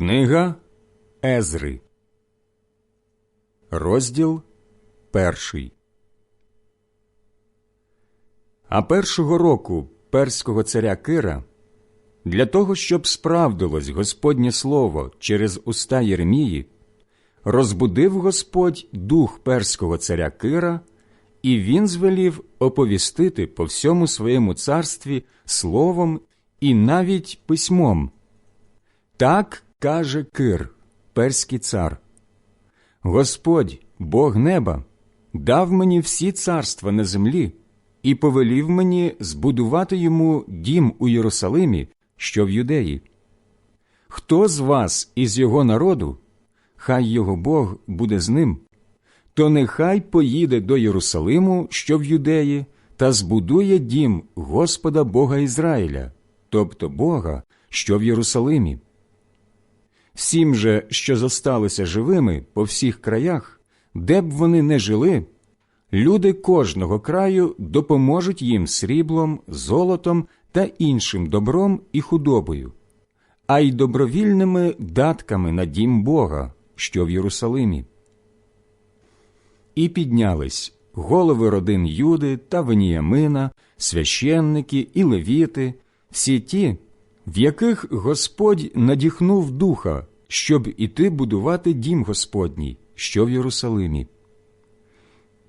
Книга Езри, розділ перший. А першого року перського царя Кира для того, щоб справдилось Господнє слово через уста Єремії, розбудив Господь дух перського царя Кира, і він звелів оповістити по всьому своєму царстві словом і навіть письмом. Так каже Кир, перський цар. Господь, Бог неба, дав мені всі царства на землі і повелів мені збудувати йому дім у Єрусалимі, що в юдеї. Хто з вас із його народу, хай його Бог буде з ним, то нехай поїде до Єрусалиму, що в юдеї, та збудує дім Господа Бога Ізраїля, тобто Бога, що в Єрусалимі. Всім же, що зосталися живими по всіх краях, де б вони не жили, люди кожного краю допоможуть їм сріблом, золотом та іншим добром і худобою, а й добровільними датками на дім Бога, що в Єрусалимі. І піднялись голови родин Юди та Веніямина, священники і левіти, всі ті, в яких Господь надіхнув духа, щоб іти будувати дім Господній, що в Єрусалимі.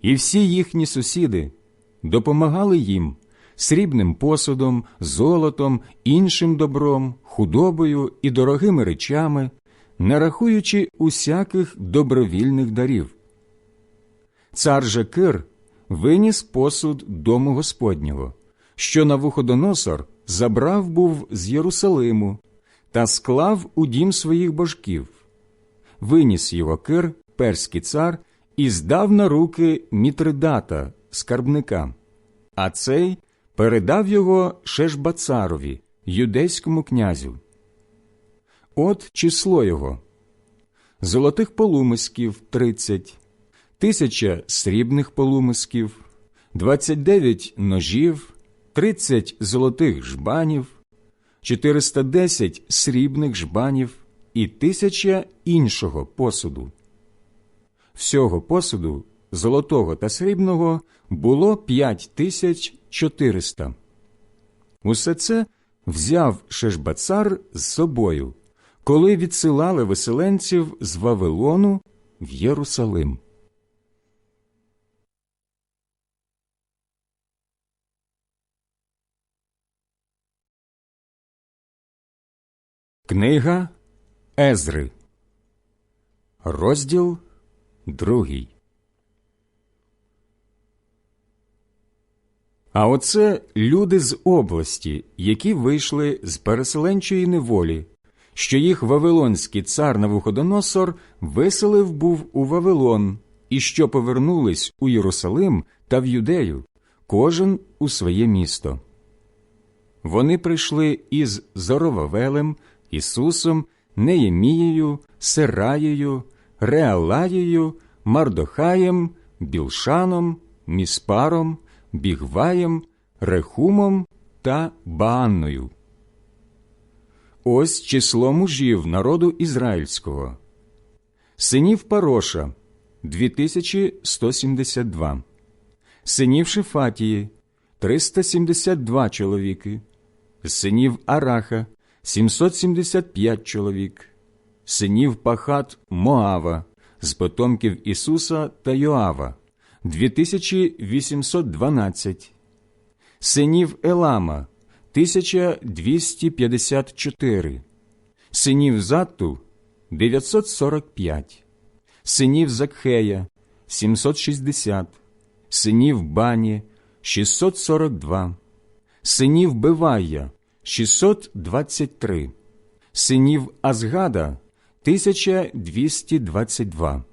І всі їхні сусіди допомагали їм срібним посудом, золотом, іншим добром, худобою і дорогими речами, не рахуючи усяких добровільних дарів. Цар же Кир виніс посуд дому Господнього, що Навуходоносор забрав був з Єрусалиму та склав у дім своїх божків. Виніс його Кир, перський цар, і здав на руки Мітридата, скарбника, а цей передав його Шешбацарові, юдейському князю. От число його золотих полумисків тридцять, тисяча срібних полумисків, двадцять дев'ять ножів, тридцять золотих жбанів, 410 срібних жбанів і тисяча іншого посуду. Всього посуду, золотого та срібного, було п'ять тисяч чотириста. Усе це взяв Шешбацар з собою, коли відсилали виселенців з Вавилону в Єрусалим. Книга Езри, розділ другий. А оце люди з області, які вийшли з переселенчої неволі, що їх Вавилонський цар Навуходоносор виселив був у Вавилон, і що повернулись у Єрусалим та в Юдею, кожен у своє місто. Вони прийшли із Зоровавелем, Ісусом, Неємією, Сераєю, Реалаєю, Мардохаєм, Білшаном, Міспаром, Бігваєм, Рехумом та Баанною. Ось число мужів народу ізраїльського. Синів Пароша 2172, синів Шифатії 372 чоловіки, синів Араха 775 чоловік, синів Пахат Моава з потомків Ісуса та Йоава. 2812, синів Елама. 1254, синів Затту 945, синів Закхея. 760, синів Бані. 642, синів Бивая 623, синів Азгада 1222,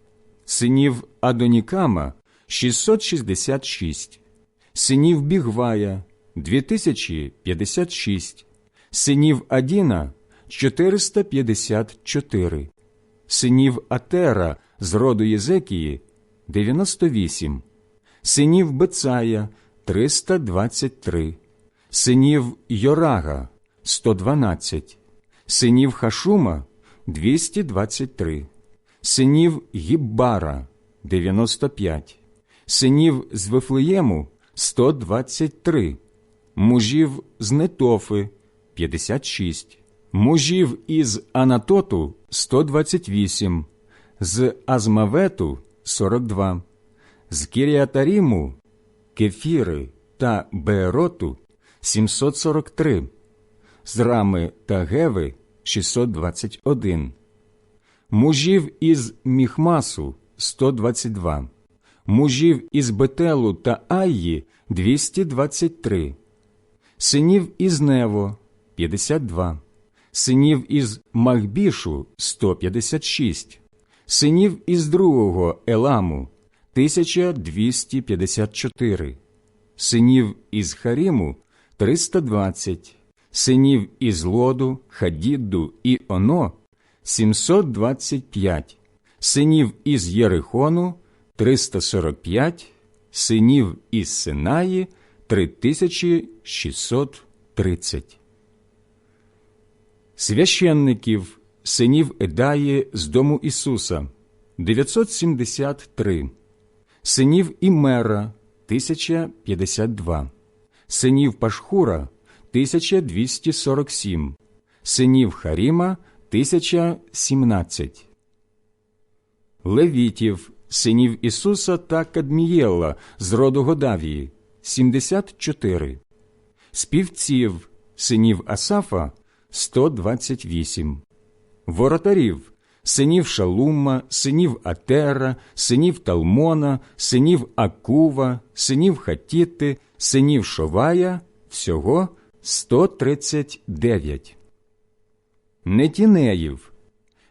синів Адонікама 666, синів Бігвая 2056, синів Адіна 454, синів Атера з роду Єзекії 98, синів Бецая 323, синів Йорага 112, синів Хашума 223, синів Гіббара 95, синів з Вифлеєму 123, мужів з Нетофи 56, мужів із Анатоту 128, з Азмавету 42, з Кіріатаріму, Кефіри та Беероту 743, з Рами та Геви 621, мужів із Міхмасу 122, мужів із Бетелу та Айї 223, синів із Нево 52, синів із Махбішу 156, синів із другого Еламу 1254, синів із Харіму 320, синів із Лоду, Хадідду і Оно 725, синів із Єрихону 345, синів із Синаї 3630. Священників, синів Едаї з дому Ісуса 973, синів Імера 1052, синів Пашхура 1247, синів Харіма 1017, Левітів, синів Ісуса та Кадмієла з роду Годавії 74, співців, синів Асафа 128, воротарів, синів Шалума, синів Атера, синів Талмона, синів Акува, синів Хатіти, синів Шовая, всього 139. Нетінеїв,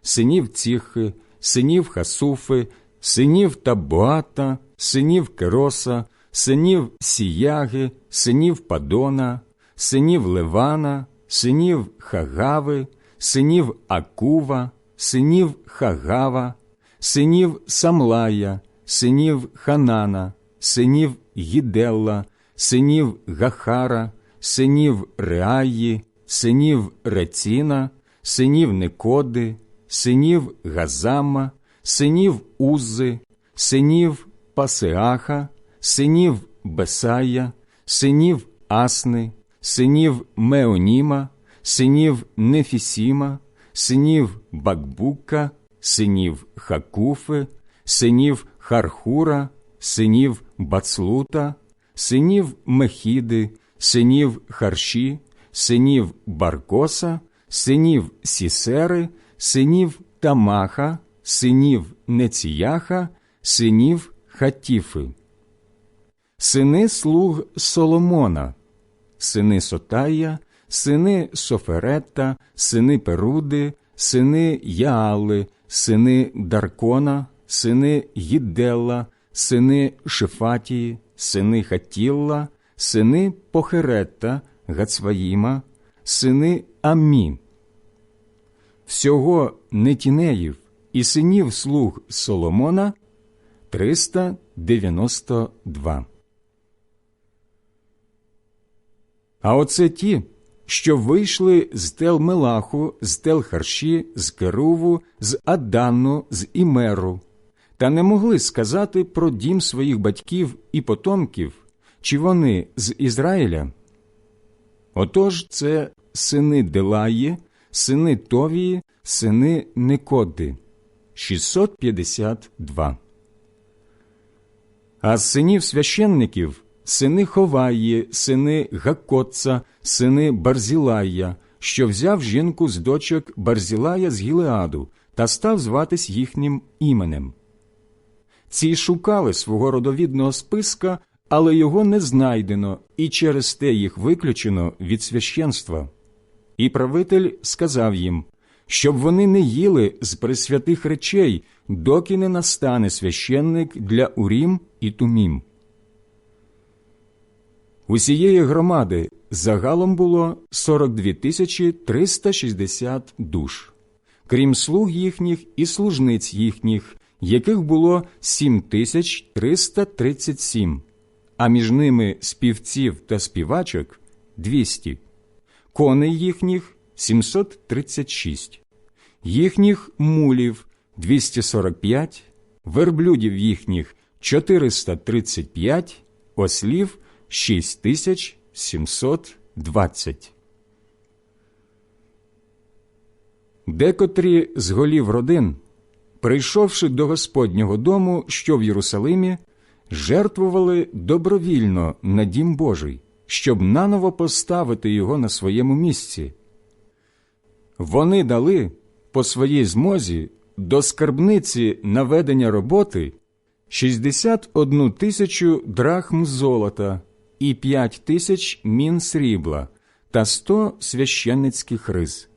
синів Ціхи, синів Хасуфи, синів Табуата, синів Кероса, синів Сіяги, синів Падона, синів Левана, синів Хагави, синів Акува, синів Хагава, синів Самлая, синів Ханана, синів Гіделла, синів Гахара, синів Реаї, синів Реціна, синів Никоди, синів Газама, синів Узи, синів Пасеаха, синів Бесая, синів Асни, синів Меоніма, синів Нефісіма, синів Бакбука, синів Хакуфи, синів Хархура, синів Бацлута, синів Мехіди, синів Харші, синів Баркоса, синів Сісери, синів Тамаха, синів Неціяха, синів Хатіфи. Сини слуг Соломона, сини Сотая, сини Соферета, сини Перуди, сини Яали, сини Даркона, сини Гідела, сини Шифатії, сини Хатілла, сини Похерета, Гацваїма, сини Амі. Всього нетінеїв і синів слуг Соломона 392. А оце ті, що вийшли з Тел-Мелаху, з Тел-Харші, з Керуву, з Аданну, з Імеру, та не могли сказати про дім своїх батьків і потомків, чи вони з Ізраїля. Отож це сини Делаї, сини Товії, сини Никоди, 652. А з синів священників сини Ховаї, сини Гакотца, сини Барзілая, що взяв жінку з дочок Барзілая з Гілеаду та став зватись їхнім іменем. Ці шукали свого родовідного списка, але його не знайдено, і через те їх виключено від священства. І правитель сказав їм, щоб вони не їли з присвятих речей, доки не настане священник для Урім і Тумім. Усієї громади загалом було 42 тисячі 360 душ, крім слуг їхніх і служниць їхніх, яких було 7 тисяч 337, а між ними співців та співачок 200, коней їхніх 736, їхніх мулів 245, верблюдів їхніх 435, ослів 6720. Декотрі з голів родин, прийшовши до Господнього дому, що в Єрусалимі, жертвували добровільно на дім Божий, щоб наново поставити його на своєму місці. Вони дали по своїй змозі до скарбниці наведення роботи 61 тисячу драхм золота і п'ять тисяч мін срібла та сто священницьких риз.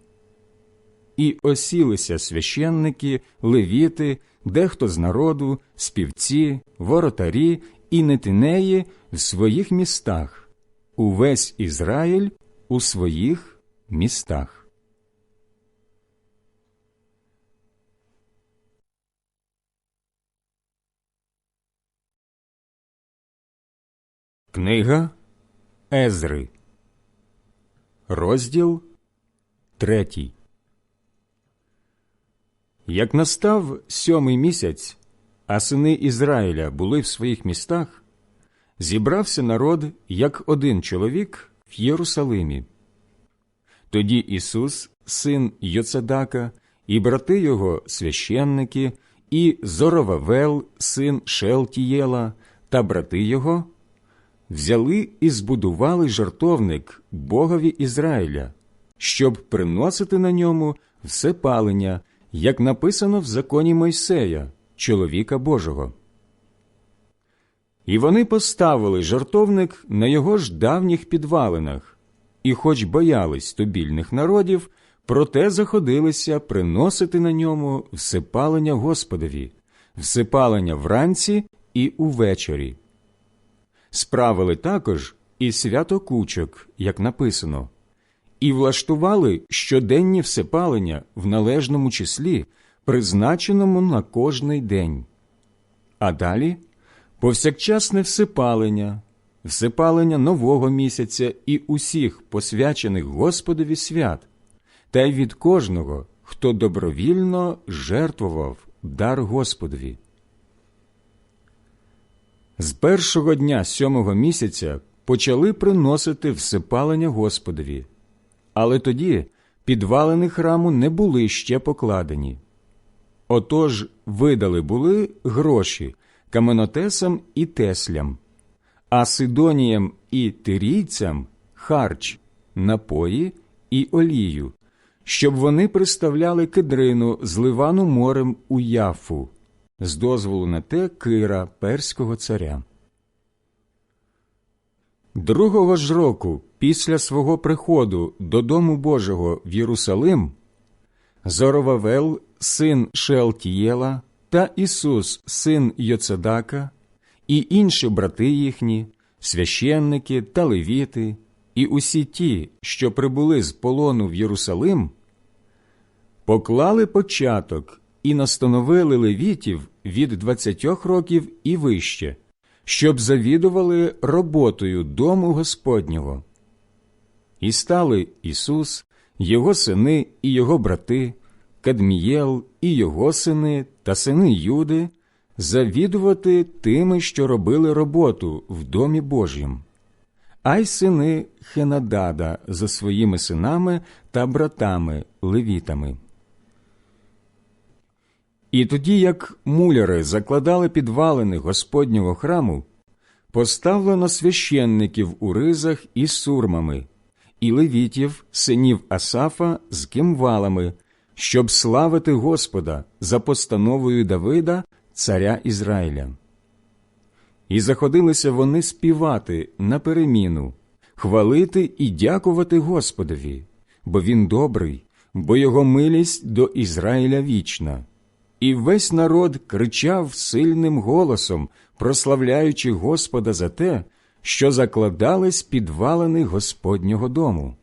І осілися священники, левіти, дехто з народу, співці, воротарі і нетинеї в своїх містах, увесь Ізраїль у своїх містах. Книга Езри, розділ третій. Як настав сьомий місяць, а сини Ізраїля були в своїх містах, зібрався народ як один чоловік в Єрусалимі. Тоді Ісус, син Йоцедака, і брати його священники, і Зоровавел, син Шелтієла, та брати його взяли і збудували жартовник Богові Ізраїля, щоб приносити на ньому все палення, як написано в законі Мойсея, чоловіка Божого. І вони поставили жартовник на його ж давніх підвалинах, і, хоч боялись тобільних народів, проте заходилися приносити на ньому всепалення Господові, всепалення вранці і увечері. Справили також і свято кучок, як написано, і влаштували щоденні всепалення в належному числі, призначеному на кожний день. А далі повсякчасне всепалення, всепалення нового місяця і усіх посвячених Господові свят, та й від кожного, хто добровільно жертвував дар Господові. З першого дня сьомого місяця почали приносити всепалення Господові, але тоді підвалини храму не були ще покладені. Отож видали були гроші каменотесам і теслям, а сидоніям і тирійцям харч, напої і олію, щоб вони приставляли кедрину з Ливану морем у яфу з дозволу на те Кира перського царя. Другого ж року після свого приходу до Дому Божого в Єрусалим Зоровавел, син Шелтієла та Ісус, син Йоцедака, і інші брати їхні, священники та левіти, і усі ті, що прибули з полону в Єрусалим, поклали початок і настановили левітів від двадцятьох років і вище, щоб завідували роботою дому Господнього. І стали Ісус, Його сини і його брати, Кадмієл і його сини та сини Юди, завідувати тими, що робили роботу в Домі Божім, а й сини Хенадада за своїми синами та братами левітами. І тоді, як муляри закладали підвалини Господнього храму, поставлено священників у ризах із сурмами, і левітів, синів Асафа з кимвалами, щоб славити Господа за постановою Давида, царя Ізраїля. І заходилися вони співати на переміну, хвалити і дякувати Господові, бо він добрий, бо його милість до Ізраїля вічна. І весь народ кричав сильним голосом, прославляючи Господа за те, що закладались підвалини Господнього дому.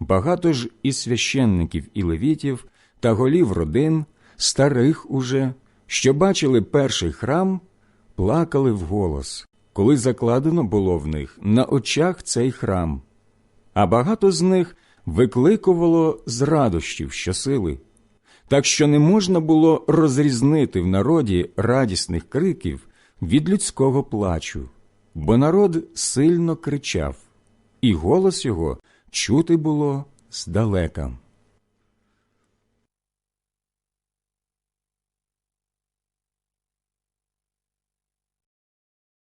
Багато ж і священників і левітів та голів родин, старих уже, що бачили перший храм, плакали вголос, коли закладено було в них на очах цей храм, а багато з них викликувало з радощів щосили так що не можна було розрізнити в народі радісних криків від людського плачу, бо народ сильно кричав, і голос його чути було здалека.